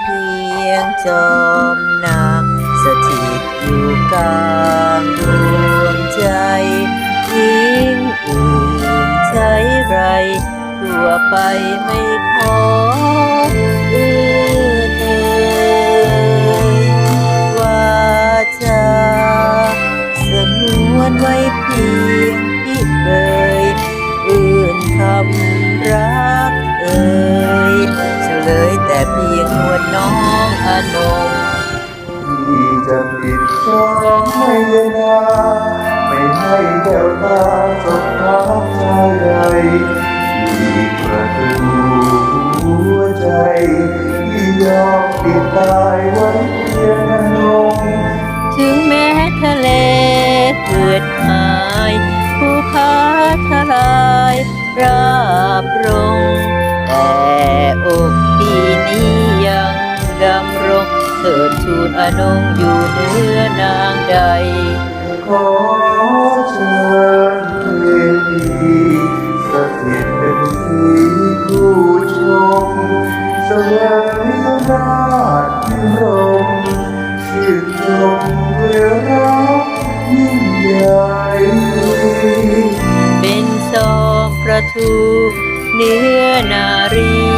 เพียงจอมนางสถิตอยู่กลางดวงใจยิ่งอื่นใช้ไรตัวไปไม่ขออื่นเอยว่าจะสงวนไว้เพียงที่เคยอื่นคำรัก นงที่จะปิดช่องให้นาไม่ให้แก้วตาสบตาชายใดที่ประตูหัวใจที่ยอมปิดตายไว้เพียงนั้นลงถึงแม้ทะเลเกิดหายภูผาทลายราบรงแต่ ถิดทูลอนงอยู่เหนือนางใด ขอเชิญเพลงดีสถิตเป็นสีผู้ชมเสวยราชพิรมชื่นชมเพื่อรักยิ่งใหญ่เป็นสองประทูเนื้อนารี